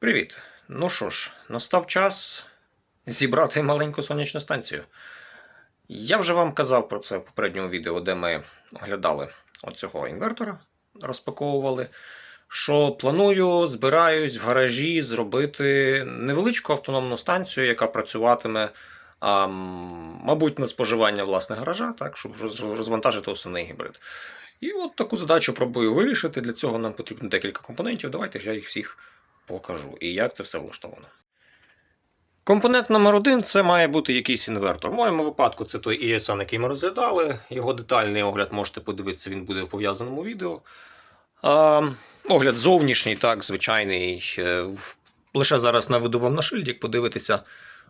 Привіт! Ну що ж, настав час зібрати маленьку сонячну станцію. Я вже вам казав про це в попередньому відео, де ми оглядали оцього інвертора, розпаковували. Що планую, збираюсь в гаражі зробити невеличку автономну станцію, яка працюватиме, а, мабуть, на споживання власне гаража, так, щоб розвантажити основний гібрид. І от таку задачу пробую вирішити. Для цього нам потрібно декілька компонентів. Давайте ж я їх всіх покажу і як це все влаштовано. Компонент номер один це має бути якийсь інвертор. В моєму випадку це той ESN, який ми розглядали. Його детальний огляд можете подивитися, він буде в пов'язаному відео. А, огляд зовнішній, так, звичайний. Лише зараз наведу вам на шильдик, подивитися,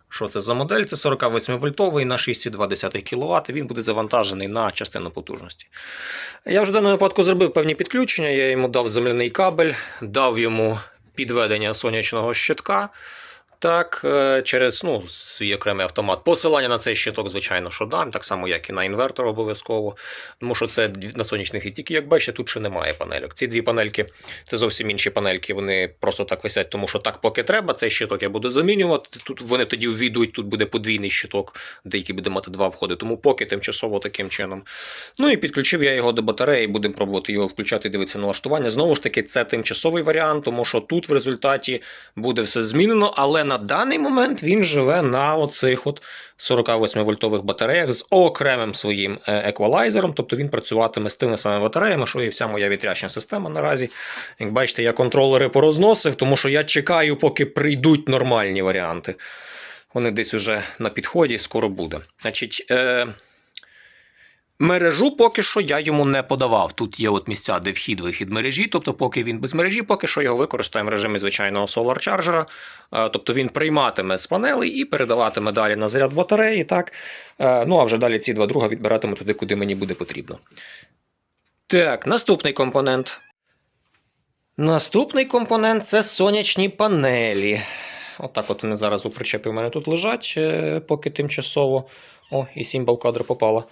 що це за модель. Це 48 вольтовий на 6,2 кВт. Він буде завантажений на частину потужності. Я вже в даному випадку зробив певні підключення. Я йому дав земляний кабель, дав йому підведення сонячного щитка. Так, е, через ну, свій окремий автомат. Посилання на цей щиток, звичайно, що дам, так само, як і на інвертор обов'язково. Тому що це на сонячних і тільки, як бачите, тут ще немає панельок. Ці дві панельки це зовсім інші панельки, вони просто так висять, тому що так, поки треба, цей щиток я буду замінювати. Тут вони тоді ввійдуть, тут буде подвійний щиток, деякий буде мати два входи, тому поки тимчасово таким чином. Ну і підключив я його до батареї, будемо пробувати його включати, дивитися налаштування. Знову ж таки, це тимчасовий варіант, тому що тут в результаті буде все змінено, але на даний момент він живе на оцих от 48 вольтових батареях з окремим своїм е, еквалайзером, тобто він працюватиме з тими самими батареями, що і вся моя вітрячна система наразі. Як бачите, я контролери порозносив, тому що я чекаю, поки прийдуть нормальні варіанти. Вони десь уже на підході, скоро буде. Значить, е, Мережу поки що я йому не подавав. Тут є от місця, де вхід-вихід мережі, тобто, поки він без мережі, поки що його використаємо в режимі звичайного Solar Charger. Е, Тобто він прийматиме з панелей і передаватиме далі на заряд батареї. Так? Е, Ну а вже далі ці два друга відбиратиму туди, куди мені буде потрібно. Так, наступний компонент. Наступний компонент це сонячні панелі. Отак от вони зараз у причепі у мене тут лежать, е, поки тимчасово. О, і сімба в кадр попала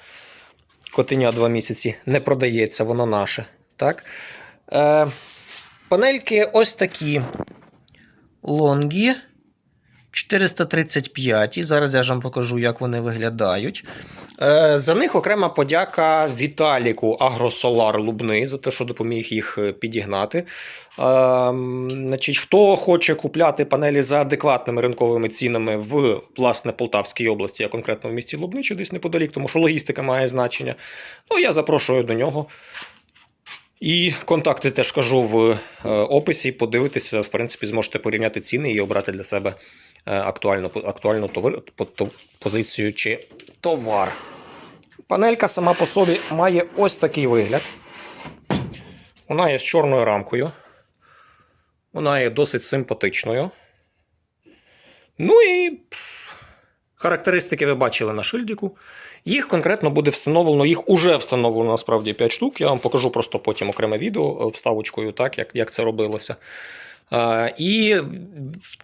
котеня 2 місяці не продається, воно наше. Так? Е, панельки ось такі лонгі. 435. Зараз я ж вам покажу, як вони виглядають. Е, за них окрема подяка Віталіку Агросолар Лубни за те, що допоміг їх е, підігнати. Е, значить, хто хоче купляти панелі за адекватними ринковими цінами в власне Полтавській області, а конкретно в місті Лубни чи десь неподалік, тому що логістика має значення. Ну, я запрошую до нього. І контакти теж кажу в описі. Подивитися, в принципі, зможете порівняти ціни і обрати для себе актуальну, актуальну товар, позицію чи товар. Панелька сама по собі має ось такий вигляд. Вона є з чорною рамкою. Вона є досить симпатичною. Ну і характеристики ви бачили на шильдику. Їх конкретно буде встановлено, їх уже встановлено насправді 5 штук. Я вам покажу просто потім окреме відео е, вставочкою, так, як, як це робилося. І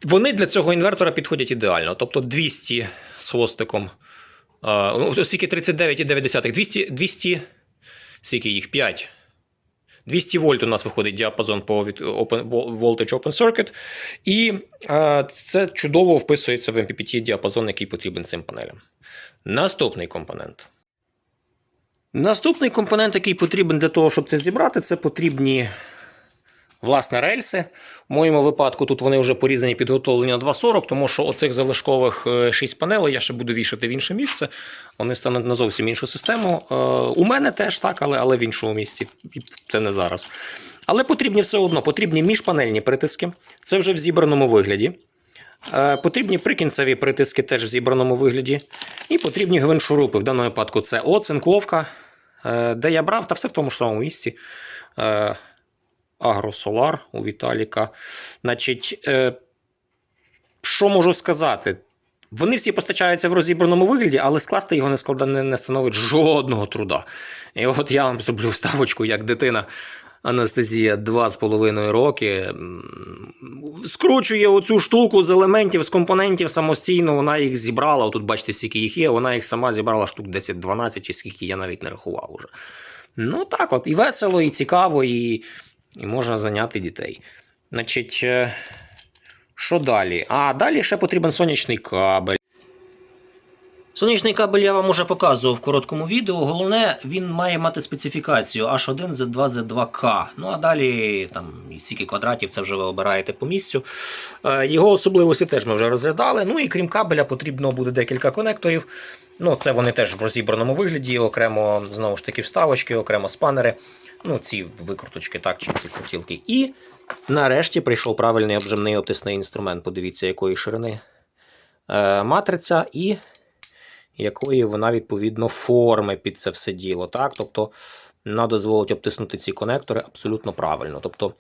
вони для цього інвертора підходять ідеально. Тобто 200 з хвостиком. Ну, оскільки 39,9, 200, 200, скільки їх? 5. 200 вольт у нас виходить діапазон по open, voltage open circuit. І це чудово вписується в MPPT діапазон, який потрібен цим панелям. Наступний компонент. Наступний компонент, який потрібен для того, щоб це зібрати, це потрібні власне рельси. В моєму випадку тут вони вже порізані підготовлені на 2.40, тому що оцих залишкових 6 панелей я ще буду вішати в інше місце. Вони стануть на зовсім іншу систему. Е, У мене теж так, але, але в іншому місці. Це не зараз. Але потрібні все одно, потрібні міжпанельні притиски. Це вже в зібраному вигляді. Е, Потрібні прикінцеві притиски теж в зібраному вигляді. І потрібні гвиншурупи. В даному випадку це оцинковка, е, де я брав, та все в тому ж самому місці. Агросолар у Віталіка. Значить, е, що можу сказати? Вони всі постачаються в розібраному вигляді, але скласти його не, склада, не, становить жодного труда. І от я вам зроблю вставочку, як дитина Анестезія 2,5 роки. Скручує оцю штуку з елементів, з компонентів самостійно, вона їх зібрала. Тут бачите, скільки їх є, вона їх сама зібрала штук 10-12, чи скільки я навіть не рахував уже. Ну так от, і весело, і цікаво, і, і можна зайняти дітей. Значить, е, Що далі? А далі ще потрібен сонячний кабель. Сонячний кабель я вам уже показував в короткому відео. Головне, він має мати специфікацію H1, Z2, Z2K. Ну а далі там стільки квадратів це вже ви обираєте по місцю. Е, Його особливості теж ми вже розглядали. Ну і крім кабеля, потрібно буде декілька конекторів. Ну, це вони теж в розібраному вигляді, окремо знову ж таки вставочки, окремо спанери. Ну, ці викруточки, так, чи ці крутілки. І нарешті прийшов правильний обжимний обтисний інструмент. Подивіться, якої ширини е, матриця і якої вона відповідно форми під це все діло. Так? Тобто вона дозволить обтиснути ці конектори абсолютно правильно. Тобто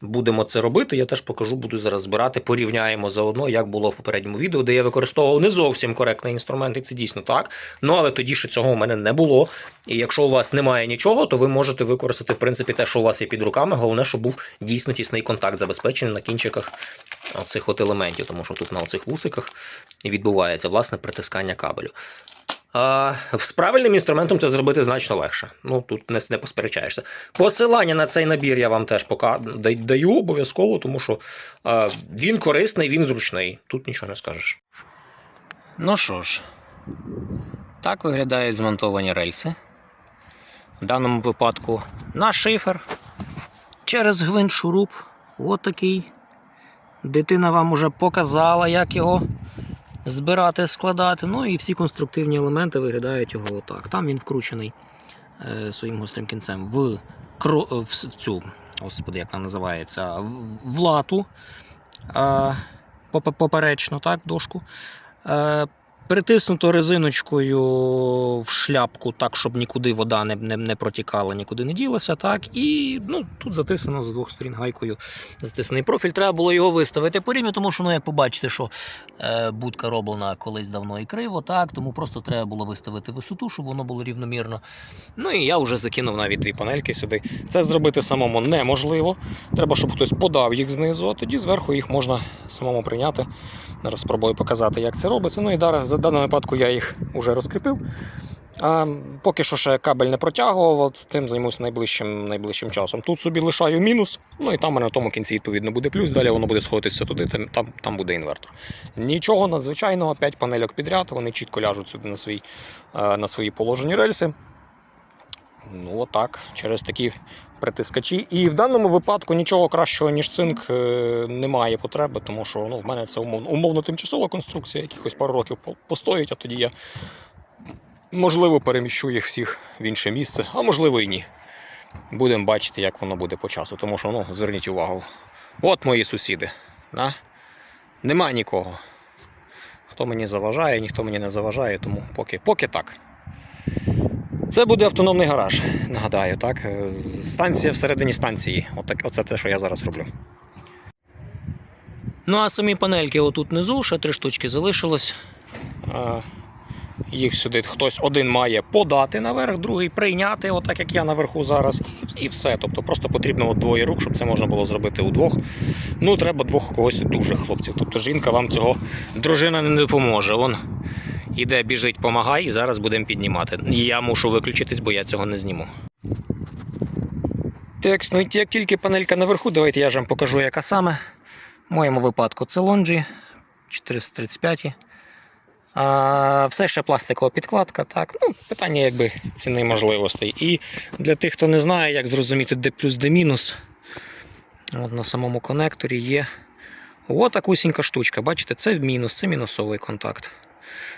будемо це робити. Я теж покажу, буду зараз збирати. Порівняємо заодно, як було в попередньому відео, де я використовував не зовсім коректний інструмент, і це дійсно так. Ну але тоді ще цього у мене не було. І якщо у вас немає нічого, то ви можете використати в принципі те, що у вас є під руками. Головне, щоб був дійсно тісний контакт забезпечений на кінчиках оцих от елементів, тому що тут на оцих вусиках відбувається власне притискання кабелю. З правильним інструментом це зробити значно легше. Ну тут не, не посперечаєшся. Посилання на цей набір я вам теж пока даю обов'язково, тому що а, він корисний, він зручний. Тут нічого не скажеш. Ну що ж, так виглядають змонтовані рельси. В даному випадку на шифер через гвинт шуруп. От такий. Дитина вам уже показала, як його збирати, складати. Ну і всі конструктивні елементи виглядають його отак. Там він вкручений е, своїм гострим кінцем в, кро, в, в цю, господи, як вона називається, в, в лату е, поперечно, так, дошку. Е, Притиснуто резиночкою в шляпку, так, щоб нікуди вода не, не, не протікала, нікуди не ділася. Так. І ну, тут затиснено з двох сторін гайкою затисаний профіль. Треба було його виставити по рівню, тому що ну, як побачите, що е, будка роблена колись давно і криво, так, тому просто треба було виставити висоту, щоб воно було рівномірно. Ну і я вже закинув навіть дві панельки сюди. Це зробити самому неможливо. Треба, щоб хтось подав їх знизу, а тоді зверху їх можна самому прийняти. Зараз спробую показати, як це робиться. Ну і зараз, за даному випадку я їх вже розкріпив. А, поки що ще кабель не протягував, от цим займуся найближчим, найближчим часом. Тут собі лишаю мінус, ну і там на тому кінці відповідно буде плюс, далі воно буде сходитися туди, там, там, буде інвертор. Нічого надзвичайного, 5 панельок підряд, вони чітко ляжуть сюди на свої, е, на свої положені рельси. Ну, отак, через такі притискачі. І в даному випадку нічого кращого, ніж цинк, е, немає потреби, тому що ну, в мене це умовно, умовно тимчасова конструкція, якихось пару років постоїть, а тоді я можливо переміщу їх всіх в інше місце, а можливо і ні. Будемо бачити, як воно буде по часу. Тому що, ну, зверніть увагу. От мої сусіди. Да? Нема нікого. Хто мені заважає, ніхто мені не заважає, тому поки, поки так. Це буде автономний гараж, нагадаю, так? Е, Станція всередині станції. Отак, оце те, що я зараз роблю. Ну, а самі панельки отут внизу, ще три штучки залишилось. Е, Їх сюди хтось один має подати наверх, другий прийняти, отак як я наверху зараз, і, і все. Тобто просто потрібно от двоє рук, щоб це можна було зробити удвох. Ну, треба двох когось дуже хлопців. Тобто жінка вам цього дружина не допоможе. Вон іде, біжить, помагай, і зараз будемо піднімати. Я мушу виключитись, бо я цього не зніму. Так, ну як тільки панелька наверху, давайте я ж вам покажу, яка саме. В моєму випадку це лонджі 435. А, все ще пластикова підкладка. Так, ну, питання якби ціни можливостей. І для тих, хто не знає, як зрозуміти, де плюс, де мінус. От на самому конекторі є От такусінька штучка. Бачите, це мінус, це мінусовий контакт.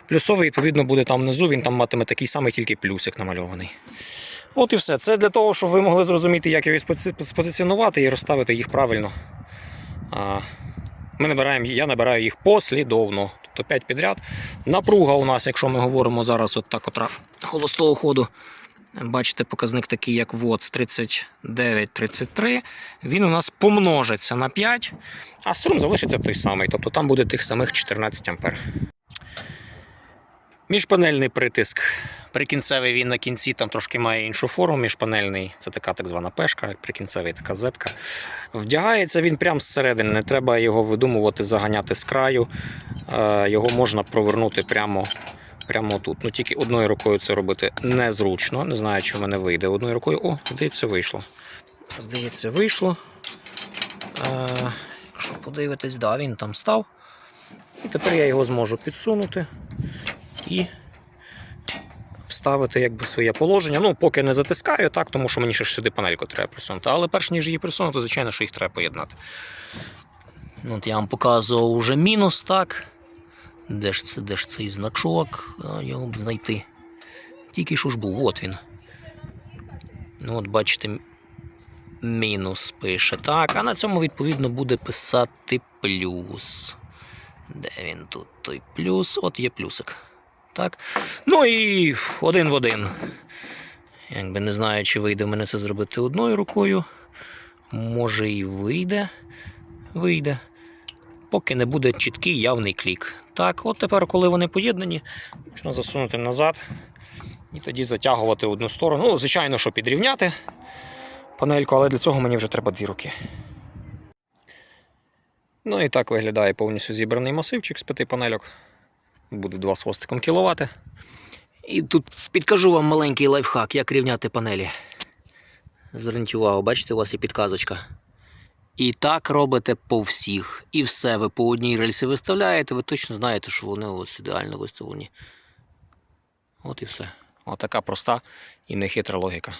Плюсовий, відповідно, буде там внизу, він там матиме такий самий, тільки плюсик намальований. От і все. Це для того, щоб ви могли зрозуміти, як його спозиціонувати і розставити їх правильно. Ми набираємо, я набираю їх послідовно, тобто 5 підряд. Напруга у нас, якщо ми говоримо зараз от так от холостого ходу, бачите, показник такий, як ВОЦ 39-33, він у нас помножиться на 5, а струм залишиться той самий, тобто там буде тих самих 14 ампер. Міжпанельний притиск. Прикінцевий він на кінці там трошки має іншу форму. Міжпанельний це така так звана пешка, прикінцевий така зетка. Вдягається він прямо зсередини, не треба його видумувати, заганяти з краю. Е, Його можна провернути прямо, прямо тут. Ну тільки одною рукою це робити незручно. Не знаю, чи в мене вийде одною рукою. О, здається, вийшло. Здається, вийшло. Е, Якщо подивитись, да, він там став. І тепер я його зможу підсунути і вставити якби своє положення. Ну, поки не затискаю, так, тому що мені ще сюди панельку треба присунути. Але перш ніж її присунути, звичайно, що їх треба поєднати. От я вам показував уже мінус, так. Де ж це, де ж цей значок? Його б знайти. Тільки що ж був, от він. Ну, от бачите, мінус пише. Так, а на цьому, відповідно, буде писати плюс. Де він тут той плюс? От є плюсик. Так. Ну і один в один. Якби не знаю, чи вийде в мене це зробити одною рукою. Може і вийде. Вийде. Поки не буде чіткий явний клік. Так, от тепер, коли вони поєднані, можна засунути назад і тоді затягувати одну сторону. Ну, звичайно, що підрівняти панельку, але для цього мені вже треба дві руки. Ну і так виглядає повністю зібраний масивчик з п'яти панельок. Буде два з хвостиком кіловати. І тут підкажу вам маленький лайфхак, як рівняти панелі. Зверніть увагу, бачите, у вас є підказочка. І так робите по всіх. І все, ви по одній рельсі виставляєте, ви точно знаєте, що вони вас ідеально виставлені. От і все. Отака проста і нехитра логіка.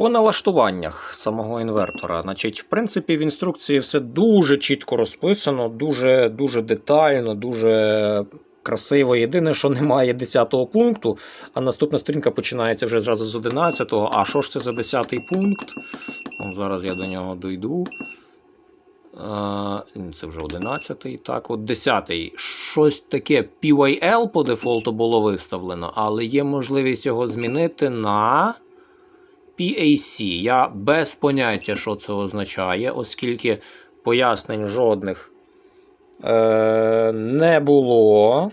По налаштуваннях самого інвертора, значить, в принципі, в інструкції все дуже чітко розписано, дуже, дуже детально, дуже красиво. Єдине, що немає 10-го пункту, а наступна сторінка починається вже зразу з 11-го. А що ж це за 10-й пункт? Ну, зараз я до нього дойду. Це вже 11-й. Так, от 10-й. Щось таке PYL по дефолту було виставлено, але є можливість його змінити на. PAC. Я без поняття, що це означає, оскільки пояснень жодних е, не було.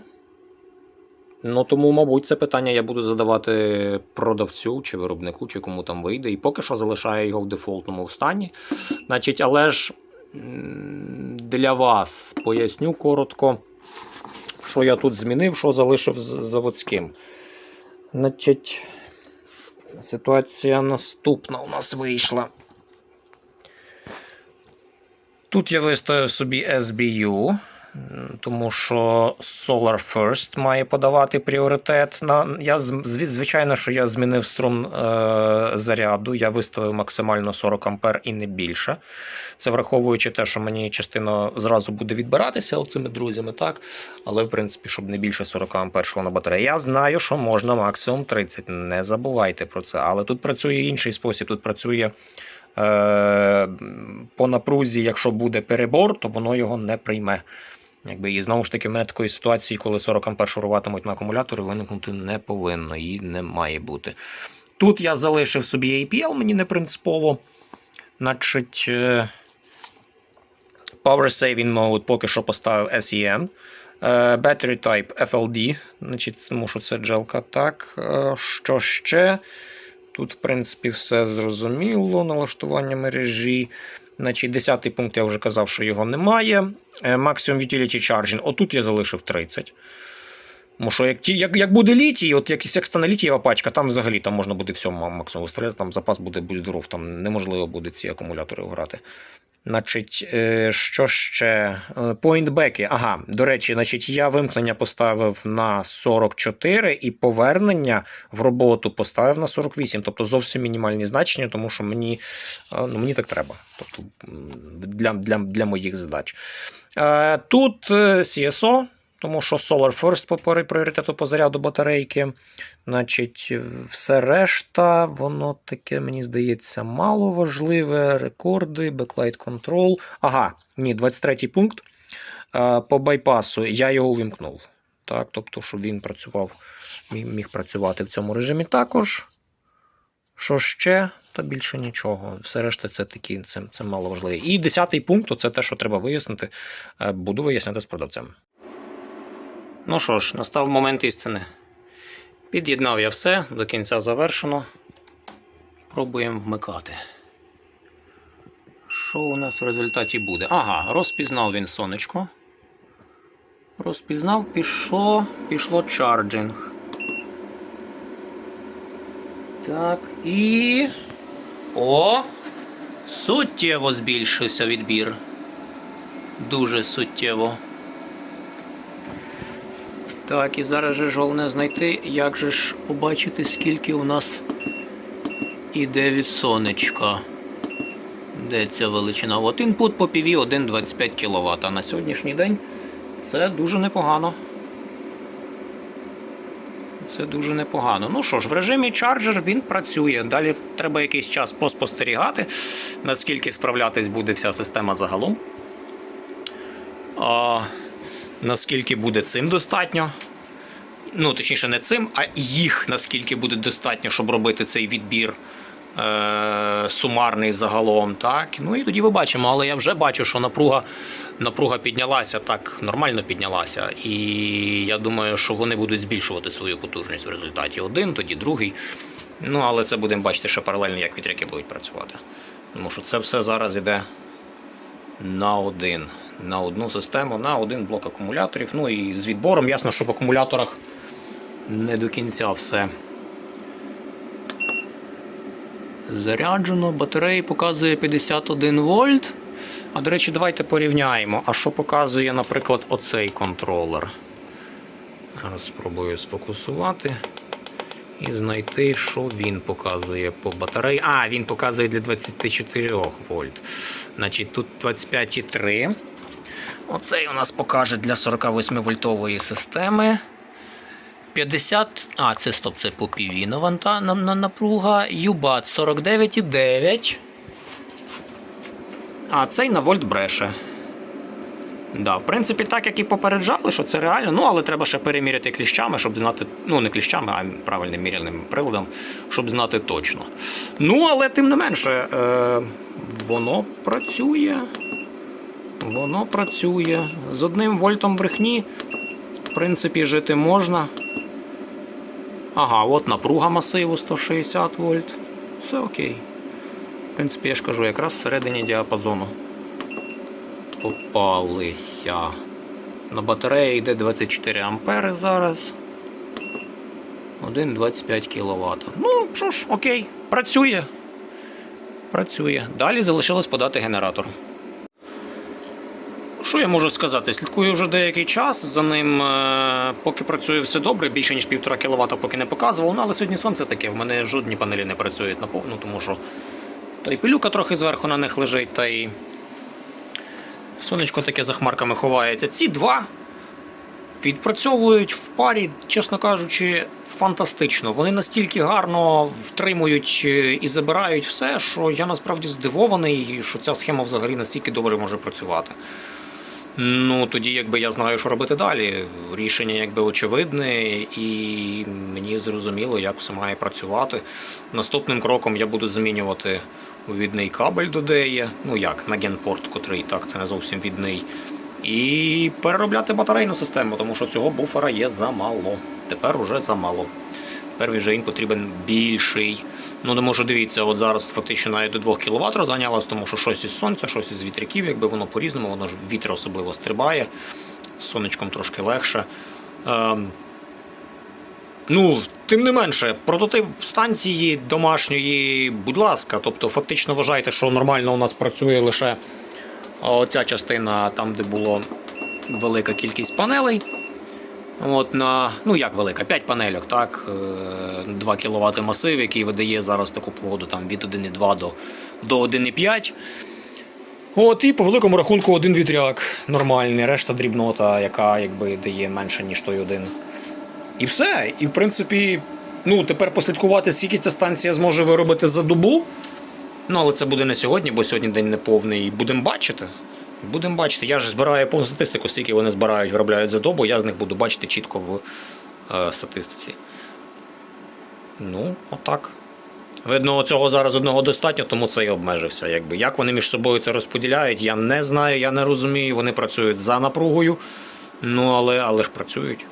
Ну, тому, мабуть, це питання я буду задавати продавцю чи виробнику, чи кому там вийде. І поки що залишаю його в дефолтному стані. Значить, але ж для вас поясню коротко, що я тут змінив, що залишив заводським. Значить. Ситуація наступна у нас вийшла. Тут я виставив собі SBU, тому що Solar First має подавати пріоритет. На, я, звичайно, що я змінив струм е, заряду, я виставив максимально 40 А і не більше. Це враховуючи те, що мені частина зразу буде відбиратися оцими друзями, так? Але в принципі, щоб не більше 40 А йшло на батарею. Я знаю, що можна максимум 30. Не забувайте про це. Але тут працює інший спосіб. Тут працює е, по напрузі, якщо буде перебор, то воно його не прийме. Якби, і знову ж таки, в мене такої ситуації, коли 40 А шуруватимуть на акумуляторі, виникнути не повинно і не має бути. Тут я залишив собі APL, мені не принципово. Значить, е, Power Saving Mode поки що поставив SEN. Е, Battery Type FLD, значить, тому що це джелка. Так. Е, Що ще? Тут, в принципі, все зрозуміло. Налаштування мережі. Значить, 10 пункт я вже казав, що його немає. Максимум Maximum Utility Charging. Отут я залишив 30. Тому що як, ті- як, як буде літій, от якась як стане літієва пачка, там взагалі там можна буде все максимум виставляти, там запас буде будь здоров, там неможливо буде ці акумулятори грати. Значить, е, що ще? Е, Поінтбеки. Ага, до речі, значить, я вимкнення поставив на 44 і повернення в роботу поставив на 48, тобто зовсім мінімальні значення, тому що мені, е, ну, мені так треба. Тобто для, для, для моїх задач. Тут CSO, тому що Solar First по пріоритету по заряду батарейки. Значить, все решта, воно таке, мені здається, мало важливе. Рекорди, Backlight Control. Ага, ні, 23 пункт. Е, По байпасу я його увімкнув. Так, тобто, щоб він працював, міг, працювати в цьому режимі також. Що ще? Та більше нічого. Все решта це такі, це, це мало важливо. І 10 пункт це те, що треба вияснити. Е, Буду виясняти з продавцем. Ну що ж, настав момент істини. Під'єднав я все, до кінця завершено. Пробуємо вмикати. Що у нас в результаті буде? Ага, розпізнав він сонечко. Розпізнав, пішло, пішло чарджинг. Так, і. О! Суттєво збільшився відбір. Дуже суттєво. Так, і зараз же ж головне знайти, як же ж побачити, скільки у нас іде від сонечка. Де ця величина? От інпут по PV 1,25 кВт. А на сьогоднішній день це дуже непогано. Це дуже непогано. Ну що ж, в режимі чарджер він працює. Далі треба якийсь час поспостерігати, наскільки справлятись буде вся система загалом. А, наскільки буде цим достатньо. Ну, точніше, не цим, а їх наскільки буде достатньо, щоб робити цей відбір е- сумарний загалом. Так? Ну і тоді ми бачимо, але я вже бачу, що напруга, напруга піднялася так, нормально піднялася. І я думаю, що вони будуть збільшувати свою потужність в результаті. Один, тоді другий. Ну, але це будемо бачити ще паралельно, як вітряки будуть працювати. Тому що це все зараз іде на один. На одну систему, на один блок акумуляторів. Ну і з відбором, ясно, що в акумуляторах не до кінця все. Заряджено, батареї показує 51 вольт. А до речі, давайте порівняємо. А що показує, наприклад, оцей контролер? Зараз спробую сфокусувати і знайти, що він показує по батареї. А, він показує для 24 вольт. Значить, тут 25,3. Оцей у нас покаже для 48 вольтової системи. 50. А, це стоп, це по PV на, на, напруга. Юбат 49,9. А цей на вольт бреше. Да, в принципі, так як і попереджали, що це реально, ну але треба ще переміряти кліщами, щоб знати, ну не кліщами, а правильним міряним приладом, щоб знати точно. Ну, але тим не менше, е, воно працює. Воно працює. З одним вольтом брехні, в принципі, жити можна. Ага, от напруга масиву 160 вольт. Все окей. В принципі, я ж кажу, якраз всередині діапазону попалися. На батареї йде 24 ампери зараз. 1,25 кВт. Ну, що ж, окей, працює. Працює. Далі залишилось подати генератор. Що я можу сказати? Слідкую вже деякий час за ним, е, поки працює все добре, більше ніж 1,5 кВт поки не показував. Ну, але сьогодні сонце таке, в мене жодні панелі не працюють наповну, тому що та й пилюка трохи зверху на них лежить, та й сонечко таке за хмарками ховається. Ці два відпрацьовують в парі, чесно кажучи, фантастично. Вони настільки гарно втримують е, і забирають все, що я насправді здивований, що ця схема взагалі настільки добре може працювати. Ну, тоді якби я знаю, що робити далі. Рішення якби очевидне, і мені зрозуміло, як все має працювати. Наступним кроком я буду замінювати відний кабель до деє, ну як, на генпорт, котрий так, це не зовсім відний. І переробляти батарейну систему, тому що цього буфера є замало. Тепер уже замало. Тепер вже їм потрібен більший. Ну, не можу дивіться, от зараз фактично навіть до 2 кВт розганялось, тому що щось із сонця, щось із вітряків, якби воно по-різному, воно ж вітер особливо стрибає, з сонечком трошки легше. Ем, Ну, тим не менше, прототип станції домашньої, будь ласка, тобто фактично вважайте, що нормально у нас працює лише оця частина, там, де було велика кількість панелей. От на, ну як велика, 5 панельок, так, е, 2 кВт масив, який видає зараз таку погоду там, від 1,2 до, до 1,5. От, і по великому рахунку один вітряк нормальний, решта дрібнота, яка якби дає менше, ніж той один. І все. І в принципі, ну, тепер послідкувати, скільки ця станція зможе виробити за добу. Ну, але це буде не сьогодні, бо сьогодні день неповний. Будемо бачити. Будемо бачити. Я ж збираю повну статистику, скільки вони збирають, виробляють за добу, я з них буду бачити чітко в е, статистиці. Ну, отак. Видно, цього зараз одного достатньо, тому це і обмежився. Якби. Як вони між собою це розподіляють, я не знаю, я не розумію. Вони працюють за напругою, ну але, але ж працюють.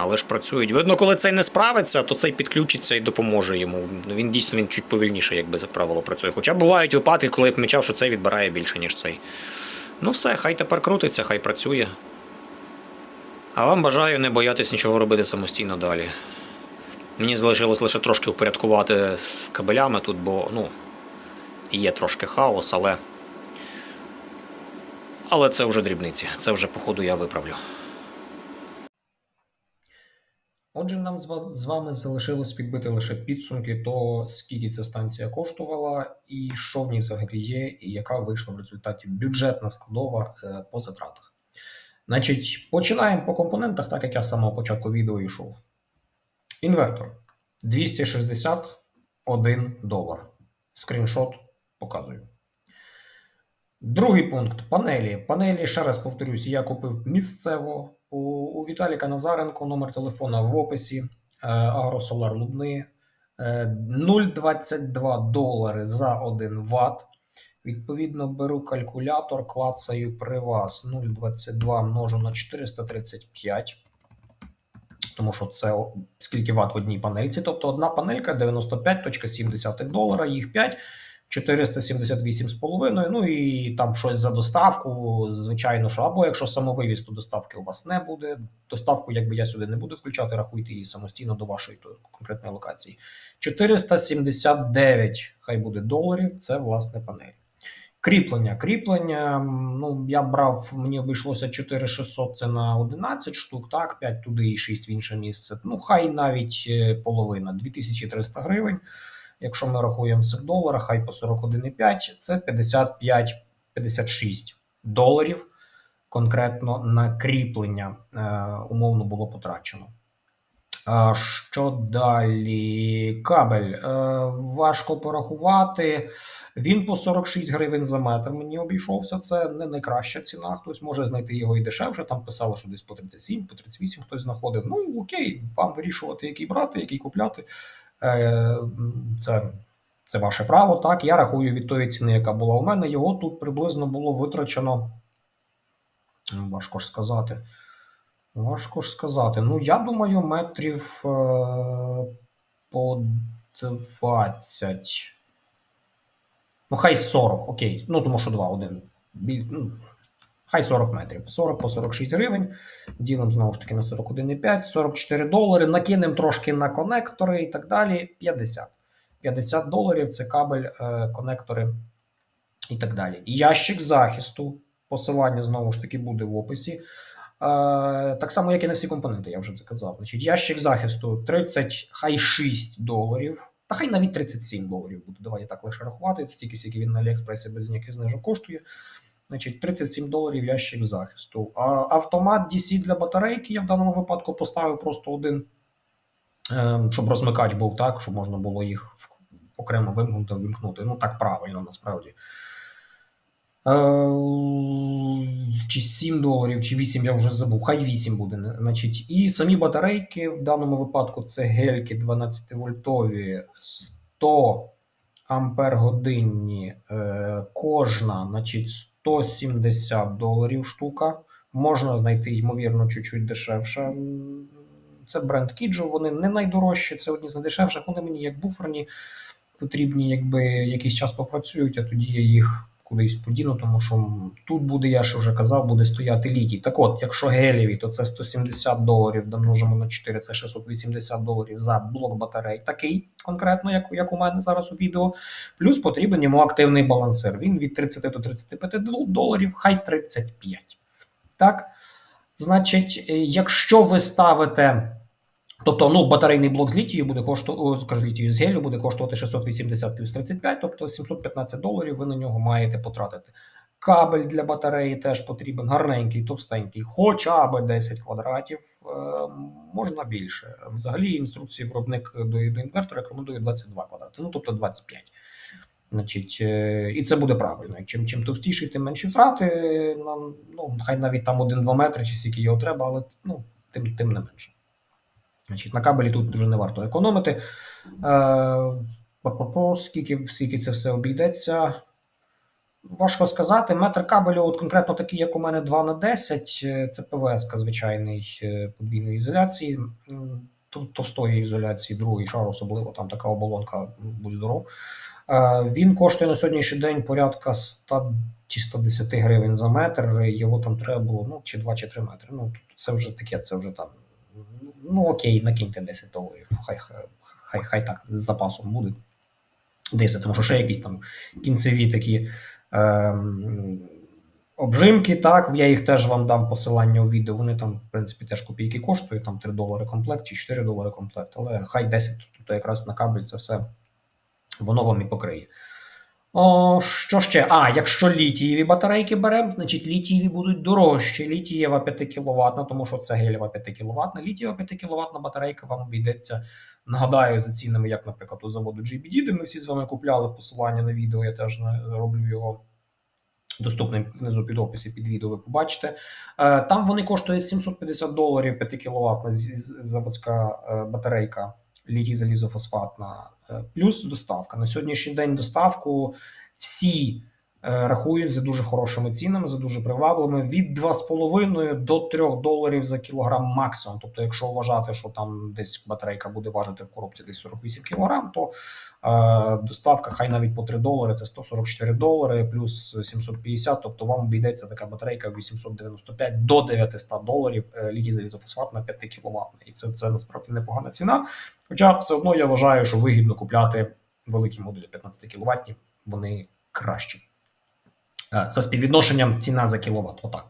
Але ж працюють. Видно, коли цей не справиться, то цей підключиться і допоможе йому. Він дійсно він чуть повільніше, якби за правило, працює. Хоча бувають випадки, коли я помічав, що цей відбирає більше, ніж цей. Ну все, хай тепер крутиться, хай працює. А вам бажаю не боятись нічого робити самостійно далі. Мені залишилось лише трошки впорядкувати з кабелями тут, бо ну, є трошки хаос, але. Але це вже дрібниці. Це вже, походу, я виправлю. Отже, нам з вами залишилось підбити лише підсумки того, скільки ця станція коштувала, і що в ній взагалі є, і яка вийшла в результаті бюджетна складова е, по затратах. Значить, починаємо по компонентах, так як я з самого початку відео йшов. Інвертор 261 долар. Скріншот показую. Другий пункт панелі. Панелі, ще раз повторюсь, я купив місцево у, Віталіка Назаренко, номер телефона в описі. Е, Агросолар Лубни. Е, 0,22 долари за 1 Вт. Відповідно, беру калькулятор, клацаю при вас 0,22 множу на 435. Тому що це скільки ватт в одній панельці. Тобто одна панелька 95,7 долара, їх 5. 478,5, ну і там щось за доставку. Звичайно, що або якщо самовивіз, то доставки у вас не буде. Доставку, якби я сюди не буду включати, рахуйте її самостійно до вашої конкретної локації. 479, хай буде доларів. Це власне панель. Кріплення. Кріплення. Ну, я брав, мені обійшлося 4600 це на 11 штук, так, 5 туди і 6 в інше місце. Ну, хай навіть е, половина, 2300 гривень. Якщо ми рахуємо це в доларах, хай по 41,5, це 55-56 доларів конкретно на кріплення е, умовно було потрачено. Що далі? Кабель. Е, важко порахувати. Він по 46 гривень за метр мені обійшовся. Це не найкраща ціна. Хтось може знайти його і дешевше. Там писало, що десь по 37, по 38 хтось знаходив. Ну окей, вам вирішувати, який брати, який купляти. Е, Це, це ваше право. Так, я рахую від тої ціни, яка була у мене. Його тут приблизно було витрачено. Важко ж сказати. Важко ж сказати. Ну, я думаю, метрів е, по 20. Ну, хай 40, окей. Ну, тому що 2, 1. Біль, ну, хай 40 метрів. 40 по 46 гривень. Ділимо знову ж таки на 41,5, 44 долари. Накинемо трошки на конектори і так далі. 50. 50 доларів це кабель, е, конектори і так далі. Ящик захисту. Посилання знову ж таки буде в описі. Е, так само, як і на всі компоненти, я вже це казав. Значить, ящик захисту 30, хай 6 доларів. Та хай навіть 37 доларів буде. Давайте так лише рахувати. Стільки, скільки він на Аліекспресі без ніяких знижок коштує. Значить, 37 доларів ящик захисту. А автомат DC для батарейки я в даному випадку поставив просто один, е, щоб розмикач був так, щоб можна було їх окремо вимкнути, вимкнути. Ну так правильно насправді. Е, Чи 7 доларів, чи 8, я вже забув. Хай 8 буде. Значить, і самі батарейки в даному випадку це гельки 12 вольтові 100 ампер годинні. Е, кожна, значить, 170 доларів штука. Можна знайти, ймовірно, чуть-чуть дешевше. Це бренд Кіджо, вони не найдорожчі, це одні з найдешевших. Вони мені як буферні потрібні, якби якийсь час попрацюють, а тоді я їх кудись подіну, тому що тут буде, я ж вже казав, буде стояти літій. Так от, якщо гелєві, то це 170 доларів, домножимо на 4, це 680 доларів за блок батарей. Такий конкретно, як, як у мене зараз у відео. Плюс потрібен йому активний балансир. Він від 30 до 35 доларів, хай 35. Так? Значить, е, якщо ви ставите. Тобто, ну, батарейний блок з літію буде коштувати, скажу, літію з гелю буде коштувати 680 плюс 35, тобто 715 доларів ви на нього маєте потратити. Кабель для батареї теж потрібен, гарненький, товстенький, хоча б 10 квадратів, е, можна більше. Взагалі, інструкції виробник до, інвертора рекомендує 22 квадрати, ну тобто 25. Значить, е, і це буде правильно. Чим, чим товстіший, тим менші втрати. Ну, хай навіть там 1-2 метри, чи скільки його треба, але ну, тим, тим не менше. Значить, на кабелі тут дуже не варто економити. Е, скільки, скільки це все обійдеться. Важко сказати. Метр кабелю, от конкретно такий, як у мене 2 на 10 е, це ПВС звичайний е, подвійної ізоляції, товстої ізоляції, другий шар, особливо там така оболонка, будь здоров. Він коштує на сьогоднішній день порядка 100 чи 110 гривень за метр. Його там треба було ну, чи 2, чи 3 метри. Ну, це вже таке, це вже там. Ну окей, накиньте 10 доларів. Хай, хай, хай, так з запасом буде. Дивіться, тому що ще якісь там кінцеві такі ем, обжимки. Так, я їх теж вам дам посилання у відео. Вони там, в принципі, теж копійки коштують, там 3 долари комплект чи 4 долари комплект, але хай 10, то якраз на кабель це все воно вам і покриє. О, що ще? А, якщо літієві батарейки беремо, значить літієві будуть дорожчі. Літієва 5 кВт, тому що це гелєва 5 кВт. Літієва 5 кВт батарейка вам обійдеться. Нагадаю, за цінами, як, наприклад, у заводу GBD, де ми всі з вами купляли посилання на відео, я теж роблю його доступним внизу під описі під відео, ви побачите. Е, Там вони коштують 750 доларів 5 кВт заводська е, батарейка літій залізофосфатна, е, плюс доставка. На сьогоднішній день доставку всі рахують за дуже хорошими цінами, за дуже привабливими. Від 2,5 до 3 доларів за кілограм максимум. Тобто, якщо вважати, що там десь батарейка буде важити в коробці десь 48 кілограм, то е, доставка хай навіть по 3 долари, це 144 долари, плюс 750, тобто вам обійдеться така батарейка 895 до 900 доларів е, літій залізофосфатна 5 кВт. І це, це насправді непогана ціна. Хоча все одно я вважаю, що вигідно купляти великі модулі 15 кВт, вони кращі. Е, За співвідношенням ціна за кіловат. Отак.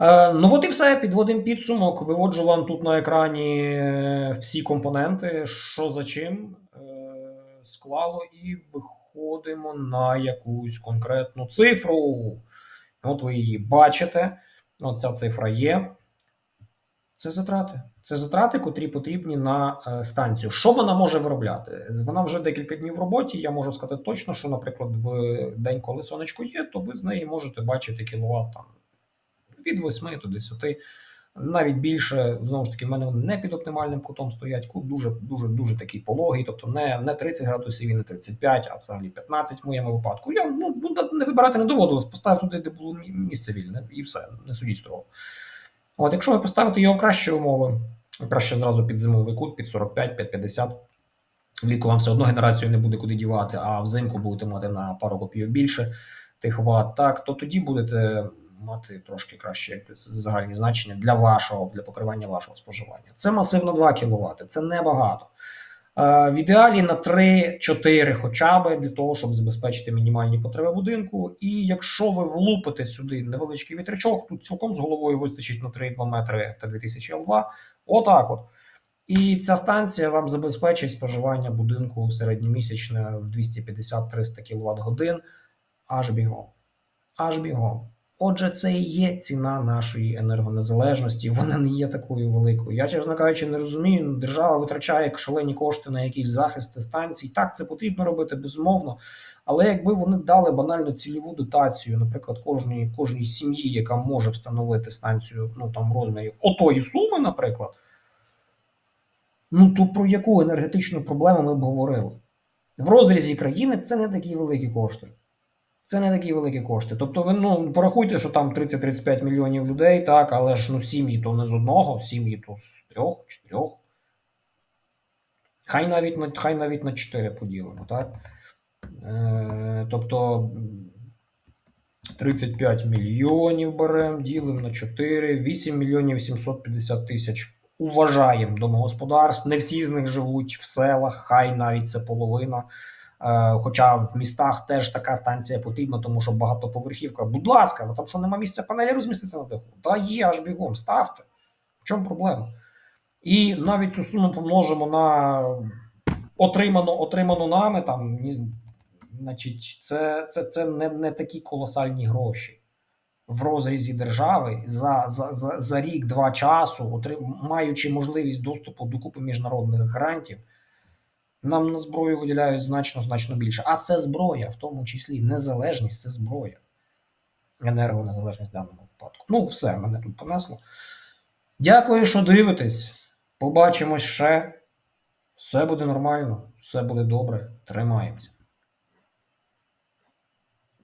Е, Ну, от і все. Підводимо підсумок. Виводжу вам тут на екрані е, всі компоненти, що за чим е, склало, і виходимо на якусь конкретну цифру. От ви її бачите. Оця цифра є. Це затрати. Це затрати, котрі потрібні на е, станцію. Що вона може виробляти? Вона вже декілька днів в роботі. Я можу сказати точно, що, наприклад, в день, коли сонечко є, то ви з неї можете бачити кіловат там від 8 до 10, навіть більше. Знову ж таки, в мене не під оптимальним кутом стоять. Кут дуже дуже дуже такий пологий, тобто не, не 30 градусів і не 35, а взагалі 15 в моєму випадку. Я ну, не вибирати не доводилось, поставив туди, де було місце вільне, і все, не судіть строго. От, якщо ви поставите його в кращі умови, краще зразу під зимовий кут, під 45, під 50. Влітку вам все одно генерацію не буде куди дівати, а взимку будете мати на пару копійок більше тих ват, так, то тоді будете мати трошки краще загальні значення для вашого, для покривання вашого споживання. Це масивно 2 кВт, це небагато. В ідеалі на 3-4 хоча б для того, щоб забезпечити мінімальні потреби будинку. І якщо ви влупите сюди невеличкий вітрячок, тут цілком з головою вистачить на 3,2 метри та 2000 L2. Отак от. І ця станція вам забезпечить споживання будинку середньомісячне в 250-300 кВт годин аж бігом. Аж бігом. Отже, це і є ціна нашої енергонезалежності. Вона не є такою великою. Я, чесно кажучи, не розумію. Держава витрачає шалені кошти на якісь захисти станцій. Так, це потрібно робити безумовно. Але якби вони дали банально цільову дотацію, наприклад, кожній кожній сім'ї, яка може встановити станцію, ну там розмірі отої суми, наприклад, ну то про яку енергетичну проблему ми б говорили? В розрізі країни це не такі великі кошти. Це не такі великі кошти. Тобто, ви ну порахуйте, що там 30-35 мільйонів людей, так, але ж ну сім'ї то не з одного, сім'ї то з трьох, чотирьох. Хай навіть на хай навіть на 4 поділимо, так? Е, Тобто 35 мільйонів беремо, ділимо на 4, 8 мільйонів 750 тисяч. Уважаємо домогосподарств. Не всі з них живуть в селах, хай навіть це половина. Хоча в містах теж така станція потрібна, тому що багатоповерхівка. Будь ласка, там що нема місця панелі розмістити на даху? Та є аж бігом, ставте. В чому проблема? І навіть цю суму помножимо на отриману отриману нами, там, значить, це це, це не не такі колосальні гроші. В розрізі держави за за, за, за рік-два часу, отрим, маючи можливість доступу до купи міжнародних грантів. Нам на зброю виділяють значно значно більше. А це зброя, в тому числі незалежність це зброя. Енергонезалежність в даному випадку. Ну, все, мене тут понесло. Дякую, що дивитесь. Побачимось ще. Все буде нормально, все буде добре. Тримаємося.